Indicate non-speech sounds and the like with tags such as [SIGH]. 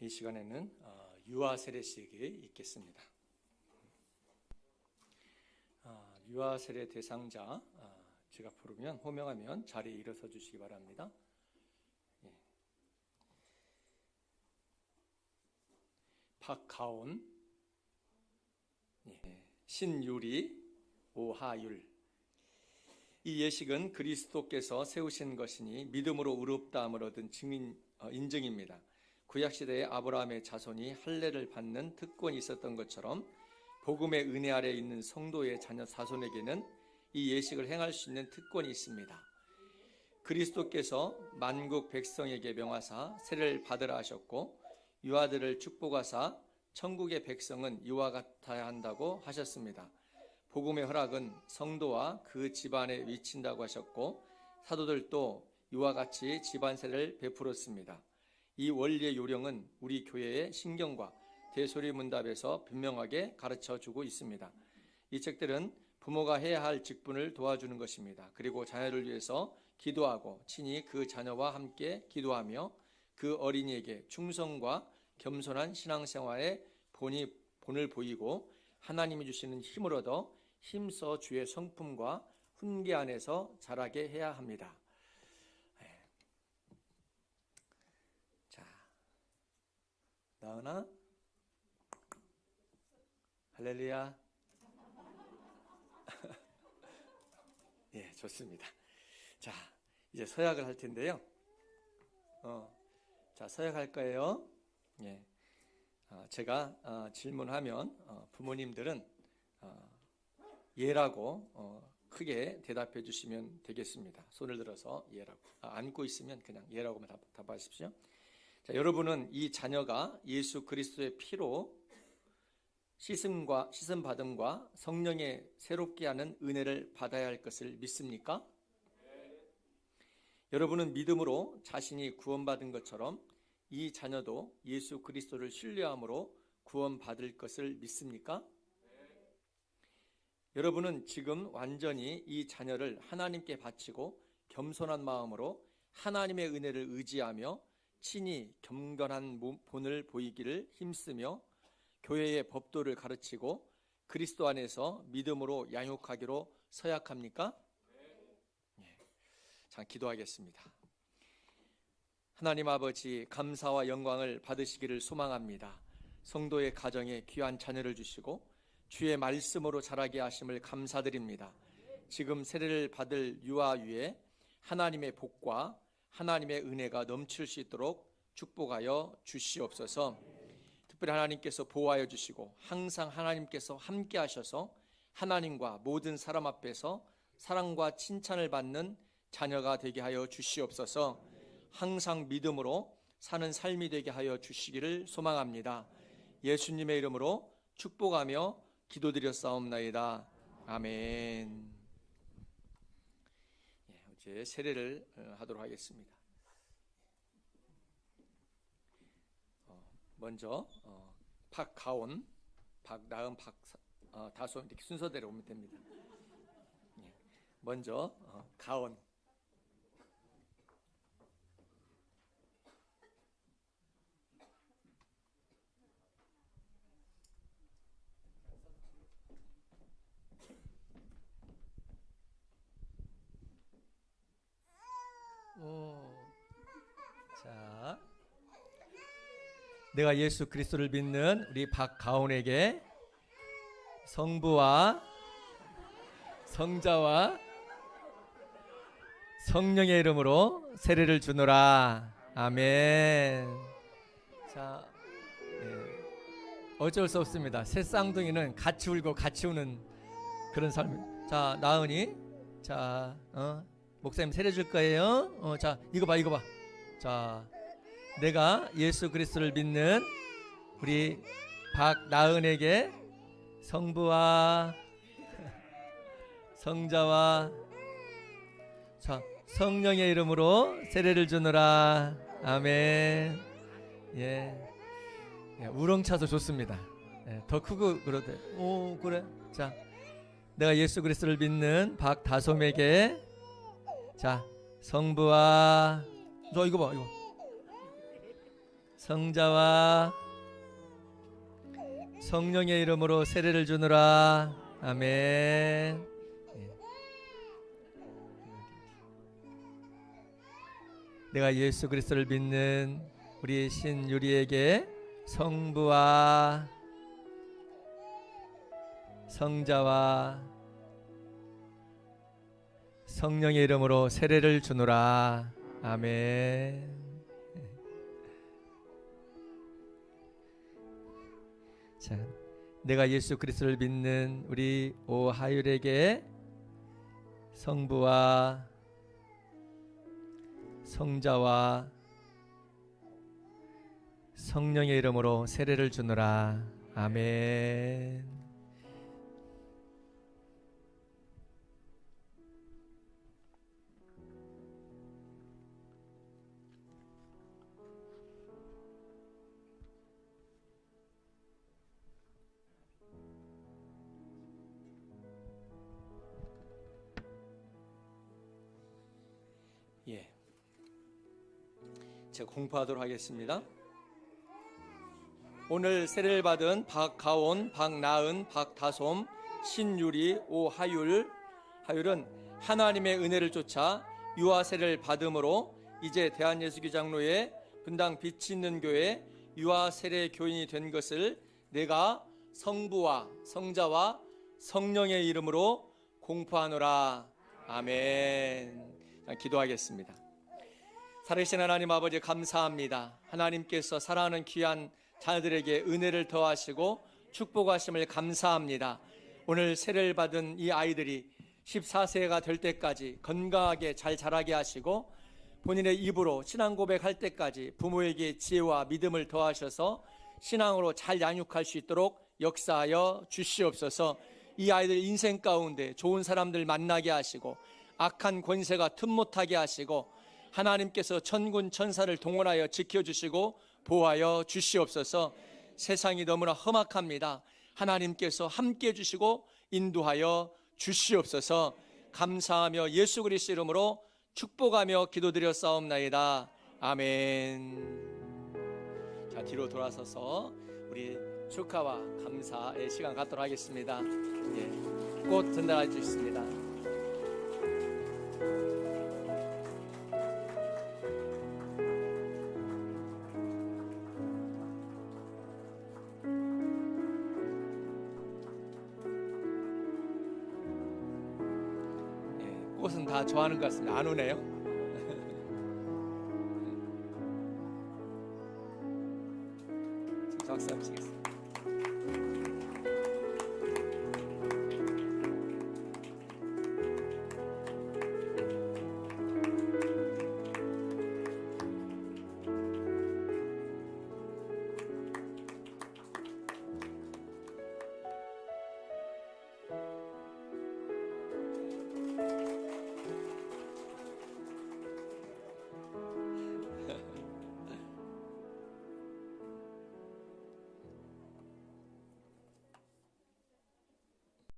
이 시간에는 어, 유아 세례식이 있겠습니다. 아, 유아 세례 대상자 아, 제가 부르면 호명하면 자리에 일어서 주시기 바랍니다. 예. 박가온, 예. 신유리, 오하율. 이 예식은 그리스도께서 세우신 것이니 믿음으로 의롭다함을 얻은 증인 어, 인증입니다. 구약 시대에 아브라함의 자손이 할례를 받는 특권이 있었던 것처럼 복음의 은혜 아래 있는 성도의 자녀 자손에게는 이 예식을 행할 수 있는 특권이 있습니다. 그리스도께서 만국 백성에게 명하사 세례를 받으라 하셨고 유아들을 축복하사 천국의 백성은 이와 같아야 한다고 하셨습니다. 복음의 허락은 성도와 그 집안에 미친다고 하셨고 사도들도 이와 같이 집안 세례를 베풀었습니다. 이 원리의 요령은 우리 교회의 신경과 대소리 문답에서 분명하게 가르쳐 주고 있습니다. 이 책들은 부모가 해야 할 직분을 도와주는 것입니다. 그리고 자녀를 위해서 기도하고 친히 그 자녀와 함께 기도하며 그 어린이에게 충성과 겸손한 신앙생활에 본이 본을 보이고 하나님이 주시는 힘을 얻어 힘써 주의 성품과 훈계 안에서 자라게 해야 합니다. 네. 자, 나은아, 할렐루야. [LAUGHS] 예, 좋습니다. 자, 이제 서약을 할 텐데요. 어, 자, 서약할 거예요. 예, 어, 제가 어, 질문하면 어, 부모님들은 어, 예라고 어, 크게 대답해 주시면 되겠습니다. 손을 들어서 예라고. 아, 안고 있으면 그냥 예라고만 답, 답하십시오. 자, 여러분은 이 자녀가 예수 그리스도의 피로 씻음과 씻음 받음과 성령의 새롭게 하는 은혜를 받아야 할 것을 믿습니까? 여러분은 믿음으로 자신이 구원받은 것처럼 이 자녀도 예수 그리스도를 신뢰함으로 구원받을 것을 믿습니까? 여러분은 지금 완전히 이 자녀를 하나님께 바치고 겸손한 마음으로 하나님의 은혜를 의지하며 친히 경건한 본을 보이기를 힘쓰며 교회의 법도를 가르치고 그리스도 안에서 믿음으로 양육하기로 서약합니까? 예. 자, 기도하겠습니다. 하나님 아버지 감사와 영광을 받으시기를 소망합니다. 성도의 가정에 귀한 자녀를 주시고 주의 말씀으로 자라게 하심을 감사드립니다. 지금 세례를 받을 유아 위에 하나님의 복과 하나님의 은혜가 넘칠 수 있도록 축복하여 주시옵소서. 특별히 하나님께서 보호하여 주시고 항상 하나님께서 함께 하셔서 하나님과 모든 사람 앞에서 사랑과 칭찬을 받는 자녀가 되게 하여 주시옵소서. 항상 믿음으로 사는 삶이 되게 하여 주시기를 소망합니다. 예수님의 이름으로 축복하며 기도드렸사옵나이다. 아멘. 예, 이제 세례를 어, 하도록 하겠습니다. 어, 먼저 어, 박가온, 박나은, 박다솜 이렇게 순서대로 오면 됩니다. 예, 먼저 가온. 오. 자, 내가 예수 그리스도를 믿는 우리 박가온에게 성부와 성자와 성령의 이름으로 세례를 주노라. 아멘. 자, 예. 어쩔 수 없습니다. 새 쌍둥이는 같이 울고 같이 우는 그런 삶. 자, 나은이, 자, 어, 목사님 세례 줄 거예요. 어, 자, 이거 봐, 이거 봐. 자, 내가 예수 그리스도를 믿는 우리 박나은에게 성부와 성자와 자, 성령의 이름으로 세례를 주노라. 아멘. 예. 예 우렁차서 좋습니다. 예, 더 크고 그러대. 오, 그래. 자, 내가 예수 그리스도를 믿는 박다솜에게 자, 성부와 너 이거 봐, 이거. 성자와 성령의 이름으로 세례를 주노라. 아멘. 예. 내가 예수 그리스도를 믿는 우리 신 유리에게 성부와 성자와 성령의 이름으로 세례를 주노라. 아멘. 자, 내가 예수 그리스도를 믿는 우리 오하율에게 성부와 성자와 성령의 이름으로 세례를 주노라. 아멘. 예. 제가 공부하도록 하겠습니다. 오늘 세례를 받은 박가온, 박나은, 박다솜, 신유리, 오하율, 하율은 하나님의 은혜를 쫓아 유아 세례를 받음으로 이제 대한예수교 장로의 분당 빛이 있는 교회 유아 세례 교인이 된 것을 내가 성부와 성자와 성령의 이름으로 공포하노라. 아멘. 자, 기도하겠습니다. 살아계신 하나님 아버지 감사합니다. 하나님께서 사랑하는 귀한 자녀들에게 은혜를 더하시고 축복하심을 감사합니다. 오늘 세례를 받은 이 아이들이 14세가 될 때까지 건강하게 잘 자라게 하시고 본인의 입으로 신앙 고백할 때까지 부모에게 지혜와 믿음을 더하셔서 신앙으로 잘 양육할 수 있도록 역사하여 주시옵소서. 이 아이들 인생 가운데 좋은 사람들 만나게 하시고 악한 권세가 틈 못하게 하시고 하나님께서 천군 천사를 동원하여 지켜주시고 보호하여 주시옵소서. 세상이 너무나 험악합니다. 하나님께서 함께 해주시고 인도하여 주시옵소서. 감사하며 예수 그리스도 이름으로 축복하며 기도드려 싸움나이다. 아멘. 자 뒤로 돌아서서 우리 축하와 감사의 시간 갖도록 하겠습니다. 예, 꽃 전달해 주십니다 예, 꽃은 다 좋아하는 것 같습니다. 안 오네요.